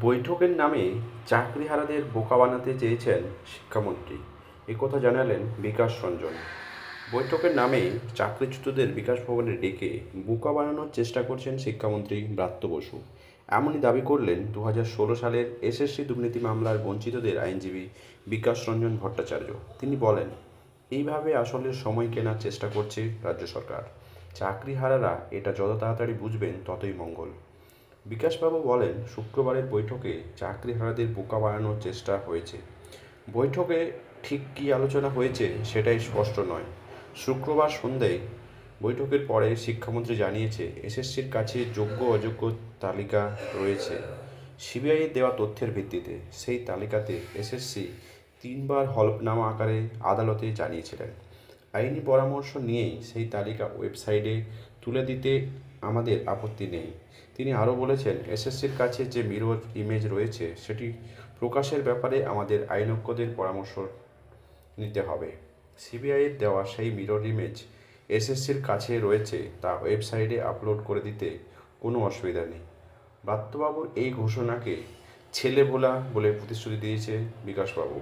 বৈঠকের নামে চাকরিহারাদের বোকা বানাতে চেয়েছেন শিক্ষামন্ত্রী। একথা জানালেন বিকাশ রঞ্জন। বৈঠকের নামে চাকরিচ্যুতদের বিকাশ ভবনে ডেকে বোকা বানানোর চেষ্টা করছেন শিক্ষামন্ত্রী ব্রাত্য বসু। এমনই দাবি করলেন দু হাজার ষোলো সালের এসএসসি দুর্নীতি মামলার বঞ্চিতদের আইনজীবী বিকাশ রঞ্জন ভট্টাচার্য। তিনি বলেন, এইভাবে আসলে সময় কেনার চেষ্টা করছে রাজ্য সরকার। চাকরিহারারা এটা যত তাড়াতাড়ি বুঝবেন ততই মঙ্গল। বিকাশবাবু বলেন, শুক্রবারের বৈঠকে চাকরিহারাদের বোকা বানানোর চেষ্টা হয়েছে। বৈঠকে ঠিক কী আলোচনা হয়েছে সেটাই স্পষ্ট নয়। শুক্রবার সন্ধ্যায় বৈঠকের পরে শিক্ষামন্ত্রী জানিয়েছে, এসএসসির কাছে যোগ্য অযোগ্য তালিকা রয়েছে। সিবিআইয়ের দেওয়া তথ্যের ভিত্তিতে সেই তালিকাতে এসএসসি তিনবার হলফনামা আকারে আদালতে জানিয়েছিলেন। আইনি পরামর্শ নিয়েই সেই তালিকা ওয়েবসাইটে তুলে দিতে আমাদের আপত্তি নেই। তিনি আরও বলেছেন, এসএসসির কাছে যে মিরর ইমেজ রয়েছে, সেটি প্রকাশের ব্যাপারে আমাদের আইনজ্ঞদের পরামর্শ নিতে হবে। সিবিআইয়ের দেওয়া সেই মিরর ইমেজ এসএসসির কাছে রয়েছে, তা ওয়েবসাইটে আপলোড করে দিতে কোনো অসুবিধা নেই। ব্রাত্যবাবুর এই ঘোষণাকে ছেলে ভোলা বলে প্রতিশ্রুতি দিয়েছে বিকাশবাবু।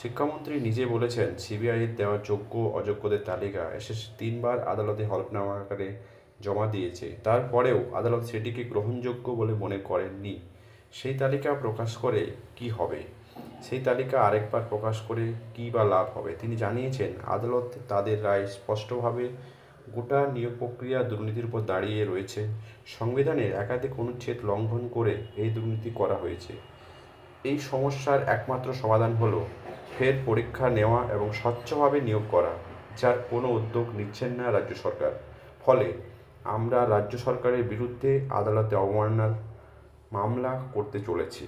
শিক্ষামন্ত্রী নিজে বলেছেন সিবিআইয়ের দেওয়া যোগ্য অযোগ্যদের তালিকা এসএসসি তিনবার আদালতে হলফনামা আকারে জমা দিয়েছে। তারপরেও আদালত সেটিকে গ্রহণযোগ্য বলে মনে করেননি। সেই তালিকা প্রকাশ করে কি হবে? সেই তালিকা আরেকবার প্রকাশ করে কী বা লাভ হবে? তিনি জানিয়েছেন, আদালত তাদের রায় স্পষ্টভাবে গোটা নিয়োগ প্রক্রিয়া দুর্নীতির উপর দাঁড়িয়ে রয়েছে। সংবিধানের একাধিক অনুচ্ছেদ লঙ্ঘন করে এই দুর্নীতি করা হয়েছে। এই সমস্যার একমাত্র সমাধান হলো ফের পরীক্ষা নেওয়া এবং স্বচ্ছভাবে নিয়োগ করা, যার কোনো উদ্যোগ নিচ্ছেন না রাজ্য সরকার। ফলে আমরা রাজ্য সরকারের বিরুদ্ধে আদালতে অবমাননার মামলা করতে চলেছি।